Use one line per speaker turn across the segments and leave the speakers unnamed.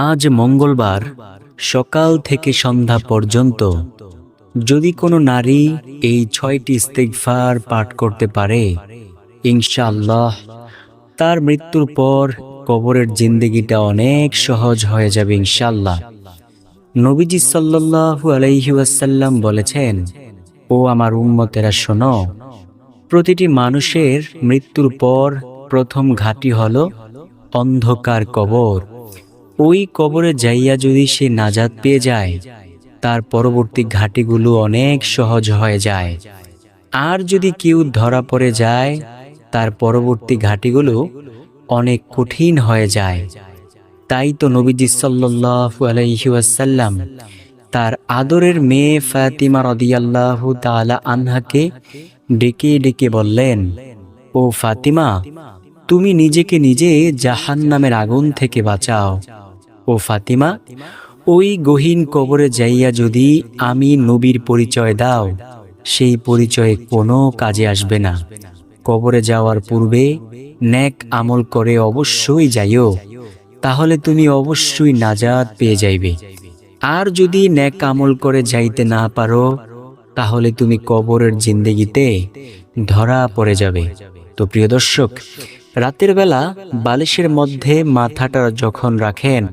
আজ মঙ্গলবার সকাল থেকে সন্ধ্যা পর্যন্ত যদি কোনো নারী এই ছয়টি ইস্তেগফার পাঠ করতে পারে, ইনশাআল্লাহ তার মৃত্যুর পর কবরের জিন্দগিটা অনেক সহজ হয়ে যাবে ইনশাল্লাহ নবীজি সাল্লাল্লাহু আলাইহি ওয়াসাল্লাম বলেছেন, ও আমার উম্মতেরা, শোনো, প্রতিটি মানুষের মৃত্যুর পর প্রথম ঘাটি হল অন্ধকার কবর। ওই কবরে যাইয়া যদি সে নাজাদ পেয়ে যায়, তার পরবর্তী ঘাটিগুলো অনেক সহজ হয়ে যায়। আর যদি কেউ ধরা পড়ে যায়, তার পরবর্তী ঘাটিগুলো অনেক কঠিন হয়ে যায়। তাই তো নবীজি ওয়াসাল্লাম তার আদরের মেয়ে ফাতিমা রাদিয়াল্লাহু তাআলা আনহাকে ডেকে ডেকে বললেন, ও ফাতিমা, তুমি নিজেকে নিজে জাহান্নামের আগুন থেকে বাঁচাও। ও ফাতিমা, ওই গহীন কবরে যাইয়া যদি আমি নবীর পরিচয় দাও, সেই পরিচয়ে কোনো কাজে আসবে না। কবরে যাওয়ার পূর্বে ন্যাক আমল করে অবশ্যই যাইও, তাহলে তুমি অবশ্যই নাজাত পেয়ে যাইবে। আর যদি ন্যাক আমল করে যাইতে না পারো, তাহলে তুমি কবরের জিন্দেগিতে ধরা পড়ে যাবে। তো প্রিয় দর্শক, রাতের বেলা বালিশের মধ্যে মাথাটা যখন রাখেন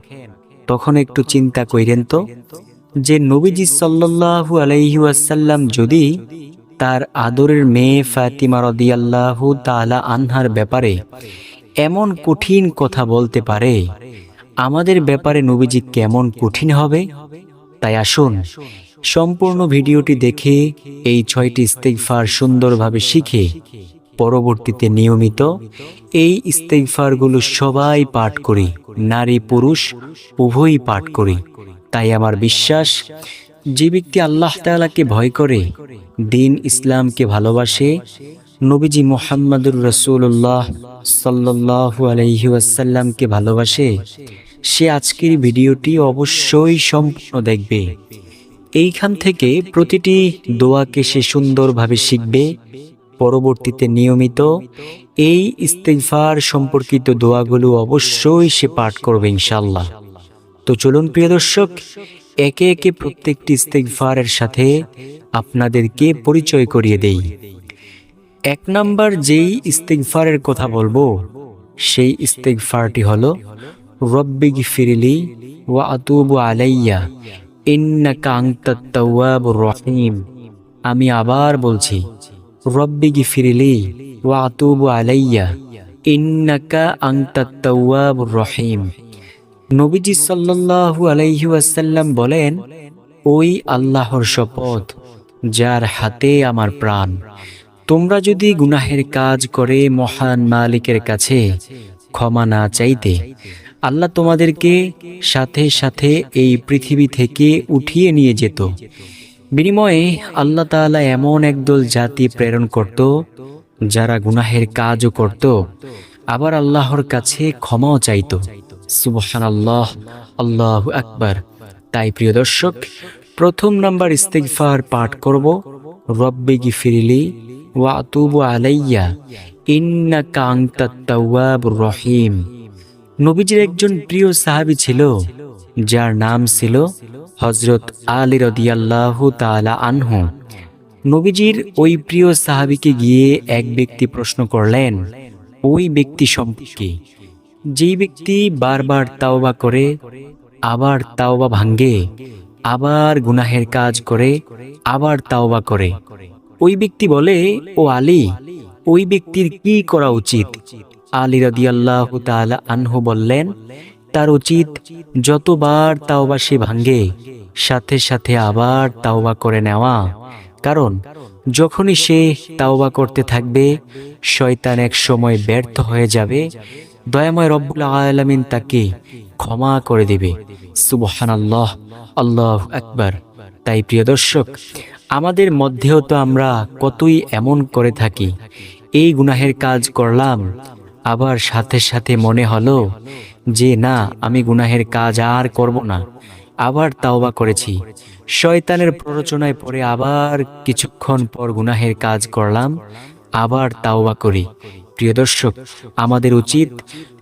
তখন একটু চিন্তা কইরেন তো, যে নবীজি সাল্লাল্লাহু আলাইহি ওয়াসাল্লাম যদি তার আদরের মেয়ে ফাতিমা রাদিয়াল্লাহু তাআলা আনহার ব্যাপারে এমন কঠিন কথা বলতে পারে, আমাদের ব্যাপারে নবীজি কেমন কঠিন হবে? তাই আসুন, সম্পূর্ণ ভিডিওটি দেখে এই ছয়টি ইস্তেগফার সুন্দরভাবে শিখে পরবর্তীতে নিয়মিত এই ইস্তেগফারগুলো সবাই পাঠ করি। নারী, পুরুষ উভয়ই পাঠ করি। তাই আমার বিশ্বাস, যে ব্যক্তি আল্লাহ তাআলাকে ভয় করে, দিন ইসলামকে ভালোবাসে, নবীজি মোহাম্মদুর রসুল্লাহ সাল্লাল্লাহু আলাইহি ওয়াসাল্লামকে ভালোবাসে, সে আজকের ভিডিওটি অবশ্যই সম্পূর্ণ দেখবে। এইখান থেকে প্রতিটি দোয়াকে সে সুন্দরভাবে শিখবে। পরবর্তীতে নিয়মিত এই ইস্তেগফার সম্পর্কিত দোয়াগুলো অবশ্যই সে পাঠ করবে ইনশাল্লাহ তো চলুন প্রিয় দর্শক, একে একে প্রত্যেকটি ইস্তেগফারের সাথে আপনাদেরকে পরিচয় করিয়ে দেই। এক নাম্বার যেই ইস্তেগফারের কথা বলব, সেই ইস্তেগফারটি হল, রব্বি ফিরিলি ওয়া আতুবু আলাইয়া, ইন্নাকা আনতাত তাওয়াবুর রহিম। আমি আবার বলছি রব্বি গিফিরলি ওয়া আতুবু আলাইয়া, ইন্নাকা আনতাত তাওয়াবুর রহিম। নবীজি সাল্লাল্লাহু আলাইহি ওয়াসাল্লাম বলেন, ওই আল্লাহর শপথ, যার হাতে আমার প্রাণ। তোমরা যদি গুনাহের কাজ করে মহান মালিকের কাছে ক্ষমা না চাইতে, আল্লাহ তোমাদেরকে সাথে সাথে এই পৃথিবী থেকে উঠিয়ে নিয়ে যেত। বিনিময়ে আল্লাহ তাআলা এমন একদল জাতি প্রেরণ করত, যারা গুনাহের কাজও করত, আবার আল্লাহর কাছে ক্ষমাও চাইত। সুবহান আল্লাহ আল্লাহ আকবার। তাই প্রিয় দর্শক, প্রথম নাম্বার ইস্তেগফার পাঠ করব। রব্বে গিফিরলি ওয়া আতুবু আলাইয়া, ইন্নাকা আনতাত তাওয়াবুর রহিম। নবীজির একজন প্রিয় সাহাবী ছিল, যার নাম ছিল হজরত আলী রদিয়াল্লাহু তাআলা আনহু। নবীজির ওই প্রিয় সাহাবীকে গিয়ে এক ব্যক্তি প্রশ্ন করলেন, ওই ব্যক্তি সম্পর্কে? যেই ব্যক্তি বারবার তাওবা করে, আবার তাওবা ভাঙ্গে, আবার গুনাহের কাজ করে, আবার তাওবা করে। ওই ব্যক্তি বলে, ও আলী, ওই ব্যক্তির কি করা উচিত? আলী রাদিয়াল্লাহু তাআলা আনহু বললেন তার উচিত যতবার তাওবা সে ভাঙ্গে সাথে সাথে আবার তাওবা করে নেওয়া। কারণ, যখনই সে তাওবা করতে থাকবে, শয়তান এক সময় ব্যর্থ হয়ে যাবে। দয়াময় রব্বুল আলামিন তাকে ক্ষমা করে দেবে। সুবহানাল্লাহ আল্লাহ আল্লাহ আকবার। তাই প্রিয় দর্শক, আমাদের মধ্যেও তো আমরা কতই এমন করে থাকি। এই গুনাহের কাজ করলাম, আবার সাথে সাথে মনে হলো যে না, আমি গুনাহের কাজ আর করব না। আবার তাওবা করেছি। শয়তানের প্ররোচনায় পরে আবার কিছুক্ষণ পর গুনাহের কাজ করলাম, আবার তাওবা করি। প্রিয় দর্শক, আমাদের উচিত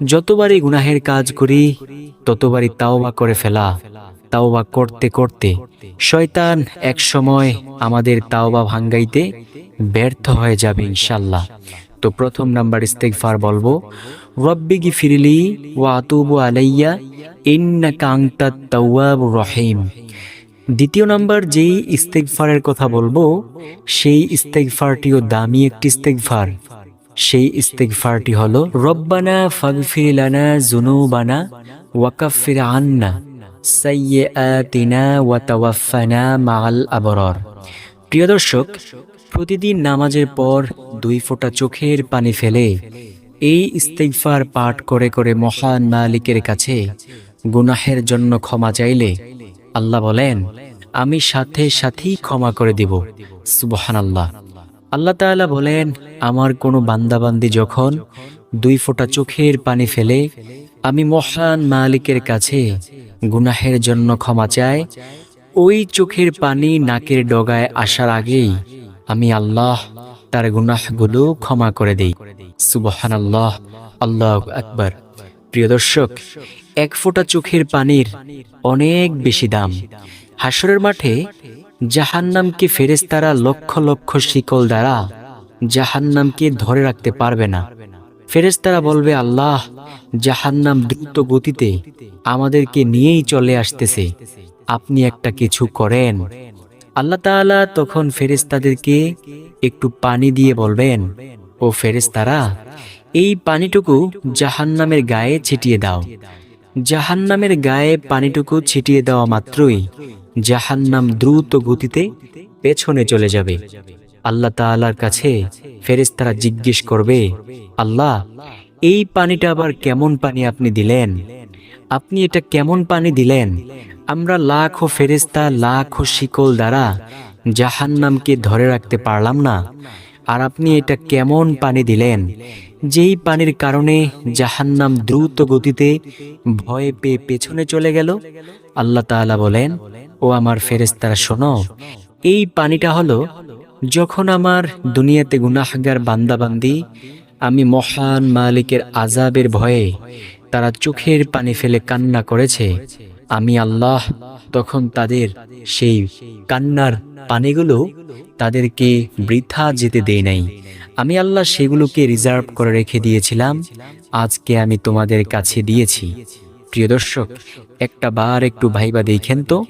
যতবারই গুনাহের কাজ করি, ততবারই তাওবা করে ফেলা। তাওবা করতে করতে শয়তান এক সময় আমাদের তাওবা ভাঙ্গাইতে ব্যর্থ হয়ে যাবে ইনশাল্লাহ তো প্রথম নাম্বার ইস্তেগফার বলব। রব্বি গিফিরলি ওয়া আতুবু আলাইয়া, ইন্নাকা আনতাত তাওয়াবুর রহিম। দ্বিতীয় নাম্বার যেই ইস্তেগফারের কথা বলব, সেই ইস্তেগফারটিও দামি একটি ইস্তেগফার। সেই ইস্তেগফারটি হলো, রব্বানা ফাগফির লানা জুনুবানা ওয়াকাফির আন্না সাইয়্যাতিনা ওয়া তাওয়াফানা মাআল আবরার। প্রিয় দর্শক, প্রতিদিন নামাজের পর দুই ফোঁটা চোখের পানি ফেলে এই ইস্তেগফার পাঠ করে করে মহান মালিকের কাছে গুনাহের জন্য ক্ষমা চাইলে আল্লাহ বলেন, আমি সাথে সাথেই ক্ষমা করে দিব। সুবহানাল্লাহ। আল্লাহ আল্লাহ তাআলা বলেন, আমার কোনো বান্দাবান্দি যখন দুই ফোঁটা চোখের পানি ফেলে, আমি মহান মালিকের কাছে গুনাহের জন্য ক্ষমা চাই। ওই চোখের পানি নাকের ডগায় আসার আগেই আমি আল্লাহ তার গুনাহগুলো ক্ষমা করে দেই। সুবহান আল্লাহ আল্লাহ আকবার। প্রিয় দর্শক, এক ফোঁটা চোখের পানির অনেক বেশি দাম। হাসরের মাঠে জাহান্নামকে ফেরেস্তারা লক্ষ লক্ষ শিকল দ্বারা জাহান্নামকে ধরে রাখতে পারবে না। ফেরেস্তারা বলবে, আল্লাহ, জাহান্নাম দ্রুত গতিতে আমাদেরকে নিয়েই চলে আসতেছে। আপনি একটা কিছু করেন। আল্লাহ তাআলা তখন ফেরেস্তাদেরকে একটু পানি দিয়ে বলবেন, ও ফেরেস্তারা এই পানিটুকু জাহান্নামের গায়ে ছিটিয়ে দাও। জাহান্নামের গায়ে পানিটুকু ছিটিয়ে দেওয়া মাত্রই জাহান্নাম দ্রুত গতিতে পেছনে চলে যাবে। আল্লাহ তাআলার কাছে ফেরেস্তারা জিজ্ঞেস করবে, আল্লাহ, এই পানিটা আবার কেমন পানি আপনি দিলেন? আপনি এটা কেমন পানি দিলেন? আমরা লাখো ফেরেস্তা লাখো শিকল দ্বারা জাহান্নামকে ধরে রাখতে পারলাম না। আর আপনি এটা কেমন পানি দিলেন? যেই পানির কারণে জাহান্নাম দ্রুত গতিতে ভয়ে পেয়ে পেছনে চলে গেল। আল্লাহ তাআলা বলেন, ও আমার ফেরেস্তারা শোনো, এই পানিটা হলো যখন আমার দুনিয়াতে গুনাহগার বান্দাবান্দি, আমি মহান মালিকের আজাবের ভয়ে তারা চোখের পানি ফেলে কান্না করেছে। আমি আল্লাহ, তখন তাদের সেই কান্নার পানিগুলো তাদেরকে বৃথা যেতে দেই নাই। আমি আল্লাহ সেগুলোকে রিজার্ভ করে রেখে দিয়েছিলাম। আজকে আমি তোমাদের কাছে দিয়েছি। প্রিয় দর্শক, একটা বার একটু ভাইবা দেখেন তো।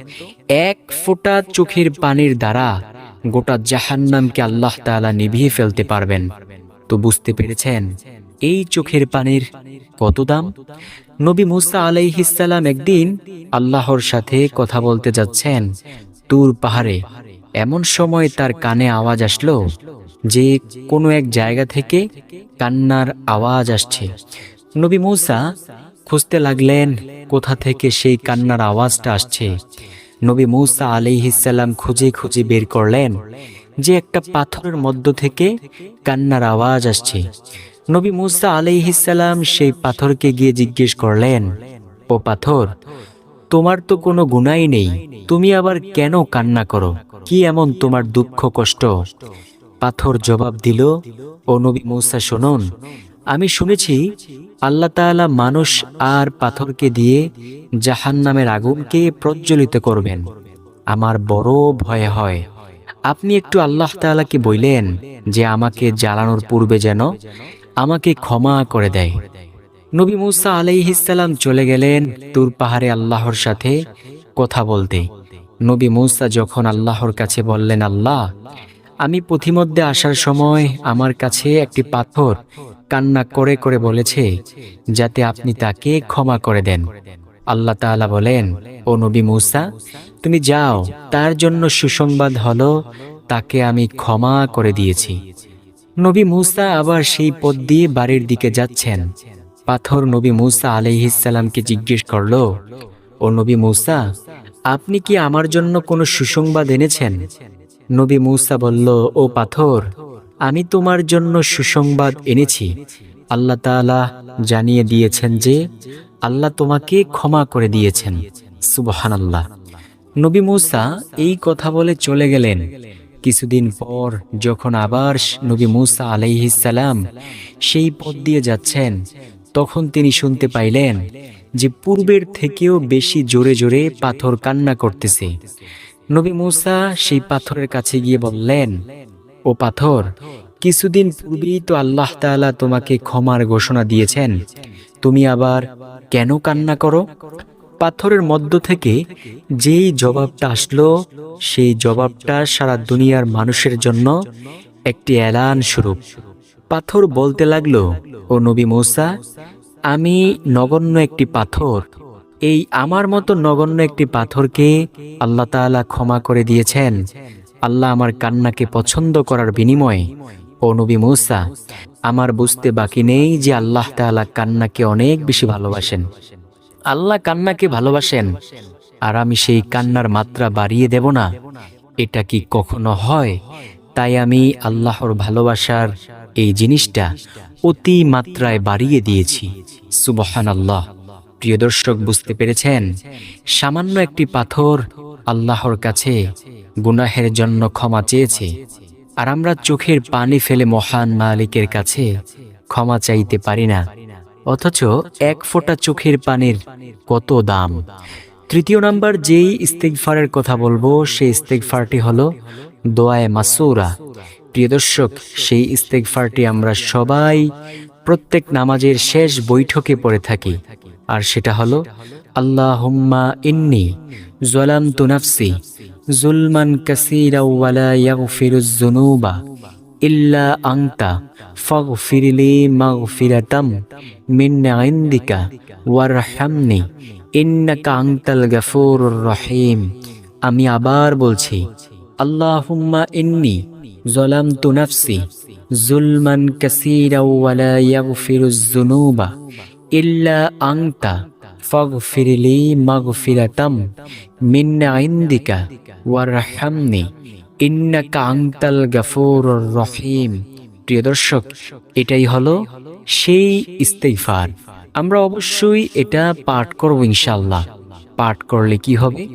এক ফোঁটা চোখের পানির দ্বারা গোটা জাহান্নামকে আল্লাহ তাআলা নিভিয়ে ফেলতে পারবেন। তো বুঝতে পেরেছেন? এই চোখের পানির কত দাম? নবী মুসা আলাইহিসাল্লাম একদিন আল্লাহর সাথে কথা বলতে যাচ্ছেন তুর পাহাড়ে। এমন সময় তার কানে আওয়াজ আসলো যে কোনো এক জায়গা থেকে কান্নার আওয়াজ আসছে। নবী মৌসা খুঁজতে লাগলেন কোথা থেকে সেই কান্নার আওয়াজটা আসছে। নবী মুসা আলাইহিসাল্লাম খুঁজে খুঁজে বের করলেন যে একটা পাথরের মধ্য থেকে কান্নার আওয়াজ আসছে। নবী মুসা আলাইহিসাল্লাম সেই পাথরকে গিয়ে জিজ্ঞেস করলেন, ও পাথর, তোমার তো কোনো গুণাই নেই, তুমি আবার কেন কান্না করো? কি এমন তোমার দুঃখ কষ্ট? পাথর জবাব দিল, ও নবী মৌসা, শুনুন, আমি শুনেছি আল্লাহ তাআলা মানুষ আর পাথরকে দিয়ে জাহান্নামের আগুনকে প্রজ্বলিত করবেন। আমার বড় ভয় হয়। আপনি একটু আল্লাহ তাআলাকে বললেন যে আমাকে জ্বালানোর পূর্বে যেন আমাকে ক্ষমা করে দেয়। নবী মুসা আলাইহিসাল্লাম চলে গেলেন তুর পাহাড়ে আল্লাহর সাথে কথা বলতে। নবী মুসা যখন আল্লাহর কাছে বললেন, আল্লাহ, আমি পথিমধ্যে আসার সময় আমার কাছে একটি পাথর কান্না করে করে বলেছে, যাতে আপনি তাকে ক্ষমা করে দেন। আল্লাহ তাআলা বলেন, ও নবী মুসা, তুমি যাও, তার জন্য সুসংবাদ হলো, তাকে আমি ক্ষমা করে দিয়েছি। নবী মুসা আবার সেই পথ দিয়ে বাড়ির দিকে যাচ্ছেন। পাথর নবী মুসা আলাইহিসাল্লামকে জিজ্ঞেস করল, ও নবী মুসা, আপনি কি আমার জন্য কোনো সুসংবাদ এনেছেন? নবী মুসা বলল, ও পাথর, আমি তোমার জন্য সুসংবাদ এনেছি। আল্লাহ তাআলা জানিয়ে দিয়েছেন যে, আল্লাহ তোমাকে ক্ষমা করে দিয়েছেন। সুবহান আল্লাহ নবী মুসা এই কথা বলে চলে গেলেন। কিছুদিন পর যখন আবার নবী মুসা আলাইহিসালাম সেই পথ দিয়ে যাচ্ছেন, তখন তিনি শুনতে পাইলেন যে পূর্বের থেকেও বেশি জোরে জোরে পাথর কান্না করতেছে। নবী মুসা সেই পাথরের কাছে গিয়ে বললেন, ও পাথর, কিছুদিন পূর্বেই তো আল্লাহ তাআলা তোমাকে ক্ষমার ঘোষণা দিয়েছেন। তুমি আবার কেন কান্না করো? পাথরের মধ্য থেকে যেই জবাবটা আসলো, সেই জবাবটা সারা দুনিয়ার মানুষের জন্য একটি এলান স্বরূপ। পাথর বলতে লাগল, ও নবী মৌসা, আমি নগণ্য একটি পাথর। এই আমার মতো নগণ্য একটি পাথরকে আল্লাহ তাআলা ক্ষমা করে দিয়েছেন। আল্লাহ আমার কান্নাকে পছন্দ করার বিনিময়ে। ও নবী মৌসা, আমার বুঝতে বাকি নেই যে আল্লাহ তাআলা কান্নাকে অনেক বেশি ভালোবাসেন। আল্লাহ কান্নাকে ভালোবাসেন, আর আমি সেই কান্নার মাত্রা বাড়িয়ে দেব না। এটা কি কখনো হয়? তাই আমি আল্লাহর ভালোবাসার এই জিনিসটা অতি মাত্রায় বাড়িয়ে দিয়েছি। সুবহান আল্লাহ প্রিয় দর্শক, বুঝতে পেরেছেন? সামান্য একটি পাথর আল্লাহর কাছে গুনাহের জন্য ক্ষমা চেয়েছে, আর আমরা চোখের পানি ফেলে মহান মালিকের কাছে ক্ষমা চাইতে পারি না। অথচ এক ফোঁটা চোখের পানির কত দাম? তৃতীয় নাম্বার, যেই ইস্তেকফারের কথা বলব, সেই ইস্তেকফারটি হলো দোয়ায় মাসুরা প্রিয় দর্শক, সেই ইস্তেকফারটি আমরা সবাই প্রত্যেক নামাজের শেষ বৈঠকে পড়ে থাকি। আর সেটা হলো আল্লাহ হুম্মা ইন্নি জলাম তুনাফসি জুলমান কাসিরা ওয়ালা ইয়াগফিরুজ জুনুবা ইল্লা আংতা ফাগফিরলি মাগফিরাতাম মিন ইনদিকা ওয়ারহামনি ইন্নাকা আনতাল গাফুরুর রহিম আমি আবার বলছি, আল্লাহুম্মা ইন্নি যালামতু নাফসি জুলমান কাসীরা ওয়ালা ইয়াগফিরুজ যুনুবা ইল্লা আনতা ফাগফিরলি মাগফিরাতাম মিন ইনদিকা ওয়ারহামনি ইন্নাকা আনতাল গাফুরুর রহিম। প্রিয় দর্শক, এটাই হলো সেই ইস্তেগফার। আমরা অবশ্যই এটা পাঠ করব ইনশাল্লাহ পাঠ করলে কি হবে?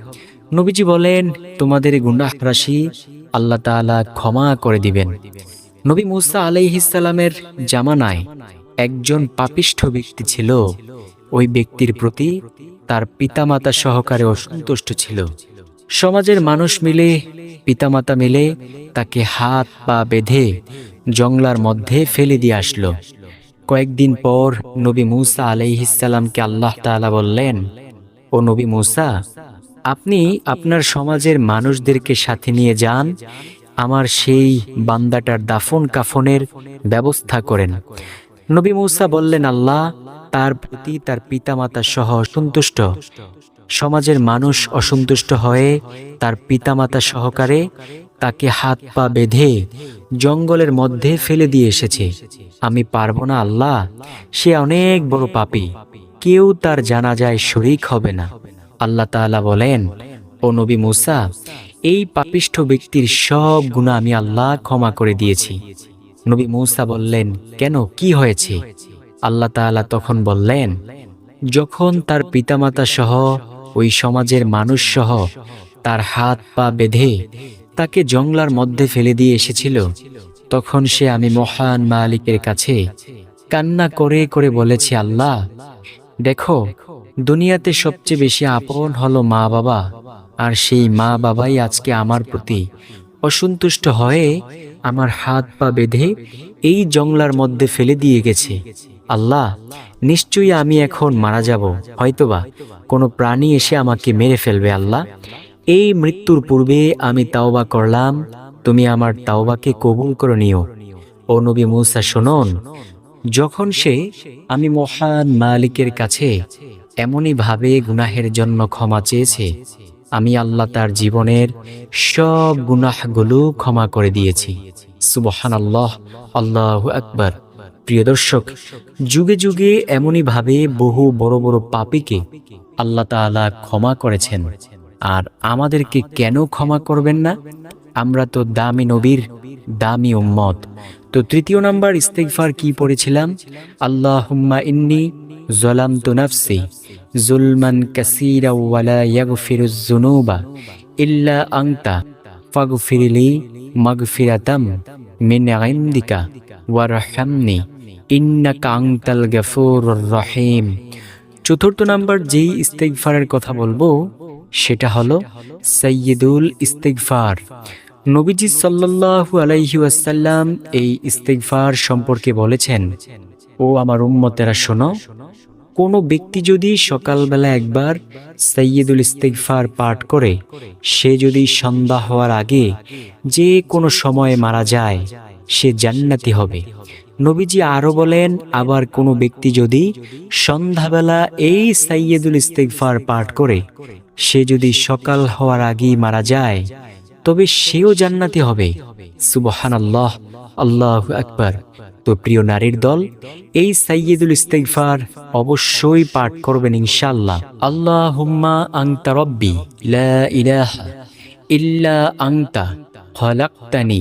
নবীজি বলেন, তোমাদের গুনাহ রাশি আল্লাহ তাআলা ক্ষমা করে দিবেন। নবী মুসা আলাইহিসসালামের জামানায় একজন পাপিষ্ঠ ব্যক্তি ছিল। ওই ব্যক্তির প্রতি তার পিতামাতা সহকারে অসন্তুষ্ট ছিল। সমাজের মানুষ মিলে, পিতামাতা মিলে তাকে হাত পা বেঁধে জংলার মধ্যে ফেলে দিয়ে আসলো। কয়েকদিন পর নবী মুসা আলাইহিসাল্লামকে আল্লাহ তাআলা বললেন, ও নবী মুসা, আপনি আপনার সমাজের মানুষদেরকে সাথে নিয়ে যান, আমার সেই বান্দাটার দাফন কাফনের ব্যবস্থা করেন। নবী মুসা বললেন, আল্লাহ, তার প্রতি তার পিতামাতা সহ অসন্তুষ্ট। সমাজের মানুষ অসন্তুষ্ট হয়ে তার পিতামাতা সহকারে তাকে হাত পা বেঁধে জঙ্গলের মধ্যে ফেলে দিয়ে এসেছে। আমি পারব না, আল্লাহ। সে অনেক বড় পাপী। কেউ তার জানাজায় শরিক হবে না। আল্লাহ তাআলা বলেন, ও নবী মুসা, এই পাপিষ্ঠ ব্যক্তির সব গুণা আমি আল্লাহ ক্ষমা করে দিয়েছি। নবী মুসা বললেন, কেন? কি হয়েছে? আল্লাহ তাআলা তখন বললেন, যখন তার পিতামাতা সহ ওই সমাজের মানুষ সহ তার হাত পা বেঁধে তাকে জংলার মধ্যে ফেলে দিয়ে এসেছিল। তখন সে আমি মহান মালিকের কাছে কান্না করে করে বলেছি, আল্লাহ, দেখো, দুনিয়াতে সবচেয়ে বেশি আপন হলো মা বাবা, আর সেই মা বাবাই আজকে আমার প্রতি অসন্তুষ্ট হয়ে আমার হাত পা বেঁধে এই জংলার মধ্যে ফেলে দিয়ে গেছে। আল্লাহ, নিশ্চয়ই আমি এখন মারা যাব। হয়তোবা কোনো প্রাণী এসে আমাকে মেরে ফেলবে, আল্লাহ। এই মৃত্যুর পূর্বে আমি তাওবা করলাম। তুমি আমার তাওবাকে কবুল করে নিও। ও নবী মুসা, শুনুন। যখন সে আমি মহান মালিকের কাছে এমনইভাবে গুনাহের জন্য ক্ষমা চেয়েছে আমি আল্লাহ তার জীবনের সব গুনাহগুলো ক্ষমা করে দিয়েছি। সুবহান আল্লাহ আল্লাহ আকবর। প্রিয় দর্শক, যুগে যুগে এমনই ভাবে বহু বড় বড় পাপীকে আল্লাহ তাআলা ক্ষমা করেছেন। আর আমাদেরকে কেন ক্ষমা করবেন না? আমরা তো দামি নবীর দামি উম্মত। তো তৃতীয় নাম্বার ইস্তেগফার কি পড়েছিলাম? আল্লাহুম্মা ইন্নি যালামতু নাফসি জুলমান কাসীরা ওয়ালা ইয়াগফিরুজ যুনুবা ইল্লা আনতা ফাগফিরলি মাগফিরাতাম মিন ইনদিকা ওয়ারহামনি ইন্নাকা আনতাল গাফুরুর রহিম চতুর্থ নাম্বার যেই ইস্তেগফারের কথা বলব, সেটা হলো সৈয়দুল ইস্তেগফার। নবীজি সাল্লাল্লাহু আলাইহি ওয়াসাল্লাম এই ইস্তেগফার সম্পর্কে বলেছেন ও আমার উম্মতেরা শোনো, কোনো ব্যক্তি যদি সকালবেলা একবার সৈয়দুল ইস্তেগফার পাঠ করে, সে যদি সন্ধ্যা হওয়ার আগে যে কোনো সময়ে মারা যায়, সে জান্নাতি হবে। নবীজি আরও বলেন, আবার কোনো ব্যক্তি যদি সন্ধ্যাবেলা এই সাইয়েদুল ইস্তেগফার পাঠ করে, সে যদি সকাল হওয়ার আগেই মারা যায়, তবে সেও জান্নাতি হবে। সুবহান আল্লাহ আল্লাহ আকবার। তো প্রিয় নারীর দল, এই সাইয়েদুল ইস্তেফার অবশ্যই পাঠ করবেন ইনশাল্লাহ আল্লাহ হুম্মা আংতা রব্বি ইলা ইলাহা ইল্লা আংতা খলাক্তানি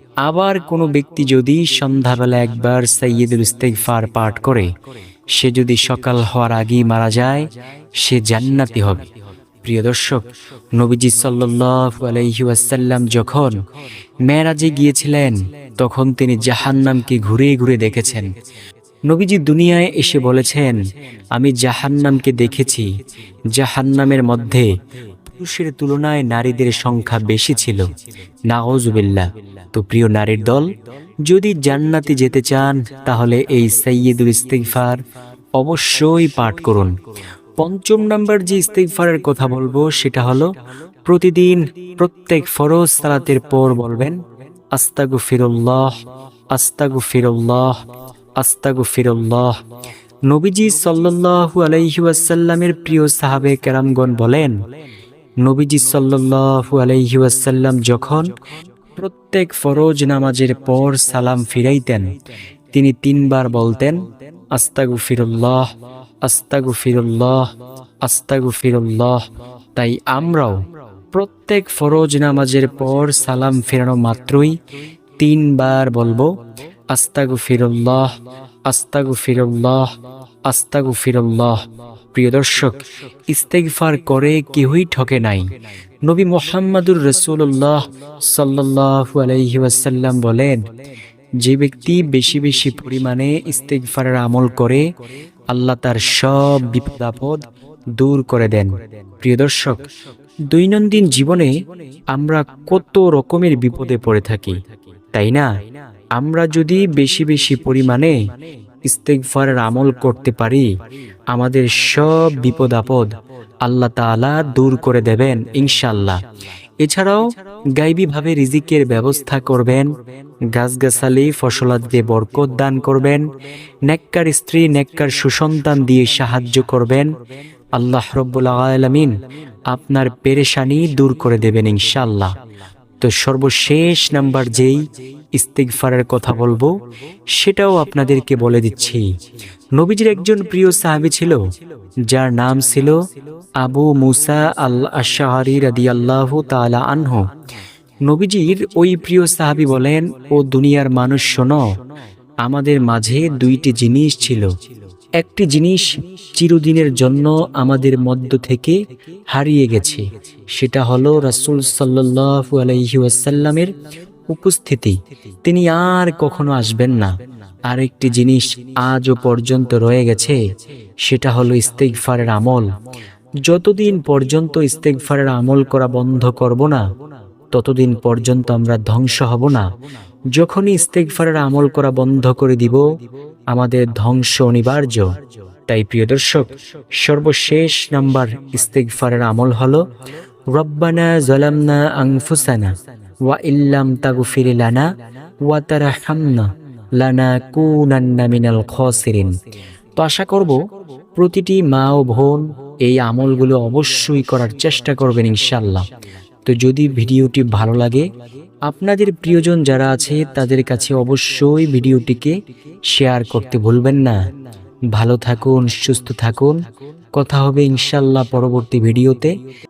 আবার কোনো ব্যক্তি যদি সন্ধ্যাবেলা একবার সৈয়দুল ইস্তেগফার পাঠ করে, সে যদি সকাল হওয়ার আগেই মারা যায়, সে জান্নাতি হবে। প্রিয় দর্শক, নবীজি সাল্লাল্লাহু আলাইহি যখন মেরাজে গিয়েছিলেন, তখন তিনি জাহান্নামকে ঘুরে ঘুরে দেখেছেন। নবীজি দুনিয়ায় এসে বলেছেন, আমি জাহান্নামকে দেখেছি। জাহান্নামের মধ্যে পুরুষের তুলনায় নারীদের সংখ্যা বেশি ছিল। নাওজুবিল্লাহ তো প্রিয় নারীর দল, যদি জান্নাতি যেতে চান, তাহলে এই সৈয়দুল ইস্তিগফার অবশ্যই পাঠ করুন। পঞ্চম নাম্বার যে ইস্তিগফারের কথা বলব, সেটা হলো প্রতিদিন প্রত্যেক ফরজ সালাতের পর বলবেন আস্তাগু ফিরুল্লাহ আস্তাগু ফিরুল্লাহ আস্তাগু ফিরুল্লাহ নবীজি সাল্লাল্লাহু আলাইহি ওয়াসাল্লামের প্রিয় সাহাবে কেরামগণ বলেন নবীজি সাল্লাল্লাহু আলাইহি ওয়াসাল্লাম যখন প্রত্যেক ফরজ নামাজের পর সালাম ফিরাইতেন, তিনি তিনবার বলতেন আস্তাগু ফিরুল্লাহ আস্তাগু ফিরুল্লাহ আস্তাগু ফিরুল্লাহ তাই আমরাও প্রত্যেক ফরজ নামাজের পর সালাম ফেরানো মাত্রই তিনবার বলব আস্তাগু ফিরুল্লাহ আস্তাগু ফিরুল্লাহ আস্তাগু ফিরুল্লাহ প্রিয় দর্শক, ইস্তেগফার করে কেউই ঠকে নাই। নবী মোহাম্মদুর রসুল্লাহ সাল্লাল্লাহু আলাইহি ওয়াসাল্লাম বলেন, যে ব্যক্তি বেশি বেশি পরিমাণে ইস্তেগফারের আমল করে, আল্লাহ তার সব বিপদ আপদ দূর করে দেন। প্রিয় দর্শক, দৈনন্দিন জীবনে আমরা কত রকমের বিপদে পড়ে থাকি, তাই না? আমরা যদি বেশি বেশি পরিমাণে ইস্তেগফারের আমল করতে পারি, আমাদের সব বিপদ আপদ আল্লাহ তাআলা দূর করে দেবেন ইনশাল্লাহ এছাড়াও গাইবীভাবে রিজিকের ব্যবস্থা করবেন, গাছগাছালি, ফসলাদ দিয়ে বরকত দান করবেন, নেককার স্ত্রী, নেককার সুসন্তান দিয়ে সাহায্য করবেন, আল্লাহ রব্বুল আলমিন আপনার পেরেশানি দূর করে দেবেন ইনশাল্লাহ তো সর্বশেষ নাম্বার যেই ইস্তিগফারের কথা বলব, সেটাও আপনাদেরকে বলে দিচ্ছি। নবীজির একজন প্রিয় সাহাবী ছিল, যার নাম ছিল আবু মুসা আল আশাহারি রাদি আল্লাহ তালা আনহু। নবীজির ওই প্রিয় সাহাবী বলেন, ও দুনিয়ার মানুষ শোনো, আমাদের মাঝে দুইটি জিনিস ছিল একটি জিনিস চিরদিনের জন্য আমাদের মধ্য থেকে হারিয়ে গেছে, সেটা হলো রাসূল সাল্লাল্লাহু আলাইহি ওয়াসাল্লামের উপস্থিতি। তিনি আর কখনো আসবেন না। আরেকটি জিনিস আজও পর্যন্ত রয়ে গেছে, সেটা হলো ইস্তেগফারের আমল। যতদিন পর্যন্ত ইস্তেগফারের আমল করা বন্ধ করব না, ততদিন পর্যন্ত আমরা ধ্বংস হব না। যখনই ইস্তেগফারের আমল করা বন্ধ করে দিব, আমাদের ধ্বংস অনিবার্য। তাই প্রিয় দর্শক, সর্বশেষ নাম্বার ইস্তেগফারের আমল হলো, রব্বানা জলামনা আংফুসানা ওয়া ইল্লাম তাগফির লানা ওয়া তারহামনা লানা কুনান্না মিনাল খসিরিন। তো আশা করব, প্রতিটি মা ও বোন এই আমলগুলো অবশ্যই করার চেষ্টা করবেন ইনশাল্লাহ তো যদি ভিডিওটি ভালো লাগে, আপনাদের প্রিয়জন যারা আছে তাদের কাছে অবশ্যই ভিডিওটিকে শেয়ার করতে ভুলবেন না। ভালো থাকুন, সুস্থ থাকুন। কথা হবে ইনশাল্লাহ পরবর্তী ভিডিওতে।